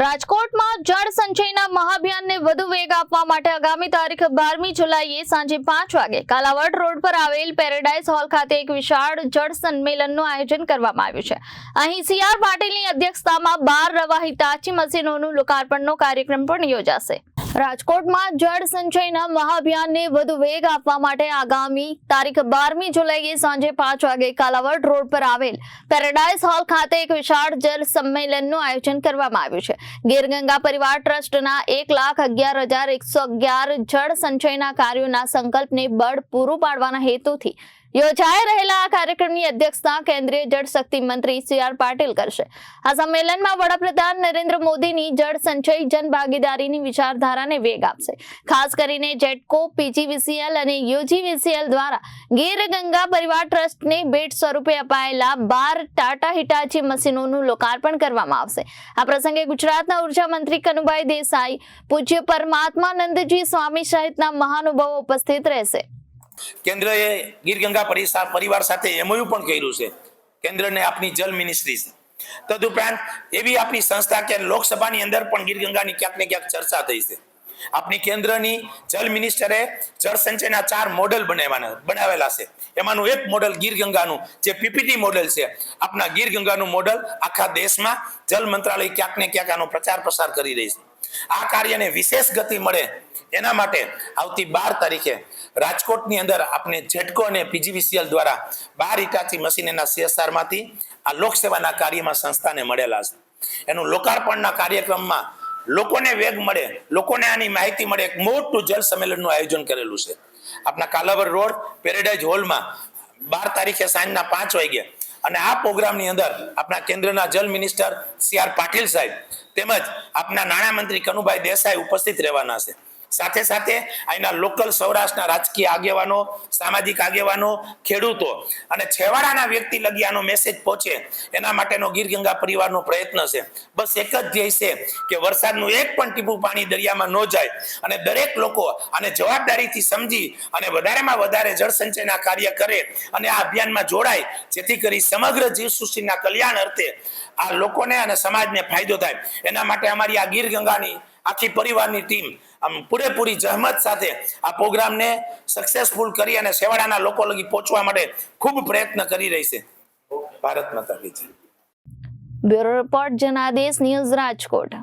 રાજકોટમાં જળ સંચયના મહાભિયાનને વધુ વેગ આપવા માટે આગામી તારીખ બારમી જુલાઈએ સાંજે પાંચ વાગે કાલાવડ રોડ પર આવેલ પેરેડાઇઝ હોલ ખાતે એક વિશાળ જળ સંમેલનનું આયોજન કરવામાં આવ્યું છે. અહીં સી આર પાટીલની અધ્યક્ષતામાં બાર રવા હિતાચી મશીનોનું લોકાર્પણનો કાર્યક્રમ પણ યોજાશે. રાજકોટમાં જળ સંચયના મહાભિયાનને વધુ વેગ આપવા માટે આગામી તારીખ બારમી જુલાઈએ સાંજે પાંચ વાગે કાલાવડ રોડ પર આવેલ પેરેડાઇઝ હોલ ખાતે એક વિશાળ જળ સંમેલનનું આયોજન કરવામાં આવ્યું છે. ગીરગંગા પરિવાર ટ્રસ્ટના એક લાખ અગિયાર હજાર એકસો અગિયાર જળ સંચયના કાર્યોના સંકલ્પને બળ પૂરું પાડવાના હેતુથી યોજાઈ રહેલા આ કાર્યક્રમની અધ્યક્ષતા કેન્દ્રીય જળ શક્તિ મંત્રી સી આર પાટીલ કરશે. આ સંમેલનમાં વડાપ્રધાન નરેન્દ્ર મોદીની જળ સંચય જન ભાગીદારીની વિચારધારાને વેગ આપશે. ખાસ કરીને જેટકો, પીજીવીસીએલ અને યુજીવીસીએલ દ્વારા ગીર ગંગા પરિવાર ટ્રસ્ટને ભેટ સ્વરૂપે અપાયેલા બાર ટાટા હિટાચી મશીનોનું લોકાર્પણ કરવામાં આવશે. આ પ્રસંગે ગુજરાતના ઊર્જા મંત્રી કનુભાઈ દેસાઈ, પૂજ્ય પરમાત્માનંદજી સ્વામી સહિતના મહાનુભાવો ઉપસ્થિત રહેશે. કેન્દ્રએ ગીર ગંગા પરિવાર સાથે એમઓયુ પણ કર્યું છે. કેન્દ્રને આપની જલ મિનિસ્ટ્રી છે. તદુપરાંત એવી આપની સંસ્થા કે લોકસભાની અંદર પણ ગીર ગંગાની ક્યાંક ને ક્યાંક ચર્ચા થઈ છે. આપની કેન્દ્રની જલ મિનિસ્ટરે જળ સંચયના ચાર મોડેલ બનાવવાના બનાવેલા છે. એમાંનું એક મોડલ ગીર ગંગાનું જે પીપીટી મોડેલ છે. આપણા ગીર ગંગાનું મોડેલ આખા દેશમાં જલ મંત્રાલય ક્યાંક ને ક્યાંક આનો પ્રચાર પ્રસાર કરી રહી છે. આ કાર્યને વિશેષ ગતિ મળે એના માટે આવતી બાર તારીખે રાજકોટની અંદર આપણે જેટકો અને પીજીવીસીએલ દ્વારા બાર ઇટાચી મશીન એના સીએસઆરમાંથી આ લોકસેવાના કાર્યમાં સંસ્થાને મળેલા છે. એનું લોકાર્પણના કાર્યક્રમમાં લોકોને વેગ મળે, લોકોને આની માહિતી મળે. એક મોટું જળ સંમેલનનું આયોજન કરેલું છે. આપણા કાલાવર રોડ, પેરેડાઇઝ હોલમાં બાર તારીખે સાંજના પાંચ વાગે અને આ પ્રોગ્રામની અંદર આપણા કેન્દ્રના જલ મિનિસ્ટર સી આર પાટીલ સાહેબ તેમજ આપના નાણામંત્રી કનુભાઈ દેસાઈ ઉપસ્થિત રહેવાના છે. સાથે સાથે અહીંના લોકલ સૌરાષ્ટ્રના રાજકીય આગેવાનો, સામાજિક આગેવાનો, ખેડૂતો અને છેવાડાના વ્યક્તિ લગી આનો મેસેજ પહોંચે એના માટેનો ગીર ગંગા પરિવારનો પ્રયત્ન છે. બસ એક જ ધ્યેય છે કે વરસાદનું એક પણ ટીપું પાણી દરિયામાં ન જાય અને દરેક લોકો આને જવાબદારીથી સમજી અને વધારેમાં વધારે જળ સંચયના કાર્ય કરે અને આ અભિયાનમાં જોડાય, જેથી કરી સમગ્ર જીવસૃષ્ટિના કલ્યાણ અર્થે આ લોકોને અને સમાજને ફાયદો થાય. એના માટે અમારી આ ગીર ગંગાની આખી પરિવારની ટીમ આમ પૂરેપૂરી જહેમત સાથે આ પ્રોગ્રામને સક્સેસફુલ કરી અને સેવાડાના લોકો લગી પહોંચવા માટે ખૂબ પ્રયત્ન કરી રહી છે. Bharat Mata bureau report Janadesh, news Rajkot.